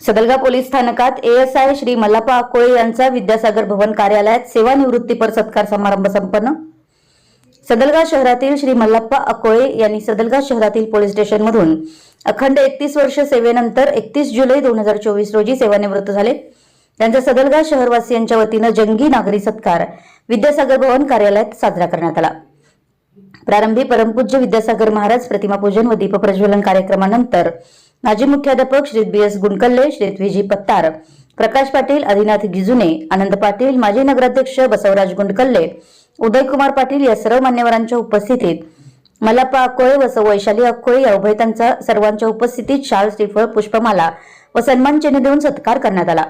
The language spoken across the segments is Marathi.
सदलगा पोलीस स्थानकात एएसआय श्री मल्लाप्पा अकोळे यांचा विद्यासागर भवन कार्यालयात सेवानिवृत्तीपर सत्कार समारंभ संपन्न. सदलगा शहरातील श्री मल्लाप्पा अकोळे यांनी सदलगा शहरातील पोलीस स्टेशनमधून अखंड एकतीस वर्ष सेवेनंतर एकतीस जुलै दोन हजार चोवीस रोजी सेवानिवृत्त झाले. त्यांचा सदलगा शहरवासियांच्या वतीनं जंगी नागरी सत्कार विद्यासागर भवन कार्यालयात साजरा करण्यात आला. प्रारंभी परमपूज्य विद्यासागर महाराज प्रतिमा पूजन व दीपप्रज्वलन कार्यक्रमानंतर माजी मुख्याध्यापक श्री बी एस गुणकल्ले श्री विजी पत्तार प्रकाश पाटील आदिनाथ गिजुने आनंद पाटील माजी नगराध्यक्ष बसवराज गुंडकल्ले उदयकुमार पाटील या सर्व मान्यवरांच्या उपस्थितीत मलापा अक्कोळे व वैशाली अक्कोळे या उभयतांचा सर्वांच्या उपस्थितीत शाल श्रीफळ पुष्पमाला व सन्मान चिन्ह देऊन सत्कार करण्यात आला.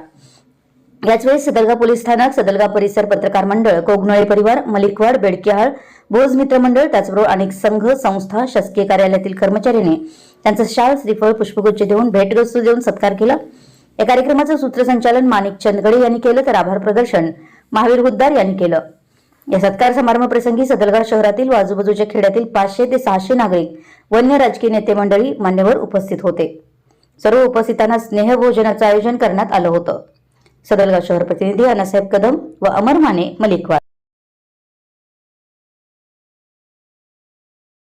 याचवेळी सदलगा पोलीस स्थानक सदलगा परिसर पत्रकार मंडळ कोगनोळे परिवार मलिकवाड बेडकिहाळ भोज मित्र मंडळ त्याचबरोबर अनेक संघ संस्था शासकीय कार्यालयातील कर्मचाऱ्यांनी त्यांचं शाल श्रीफळ पुष्पगुच्छ देऊन भेटवस्तू देऊन सत्कार केला. या कार्यक्रमाचं सूत्रसंचालन माणिक चंदगडे यांनी केलं तर आभार प्रदर्शन महावीर हुद्दार यांनी केलं. या सत्कार समारंभ प्रसंगी सदलगा शहरातील व आजूबाजूच्या खेड्यातील पाचशे ते सहाशे नागरिक वन्य राजकीय नेते मंडळी मान्यवर उपस्थित होते. सर्व उपस्थितांना स्नेहभोजनाचं आयोजन करण्यात आलं होतं. सदलगाव शहर प्रतिनिधी अनासाहेब कदम व अमर माने मलिकवार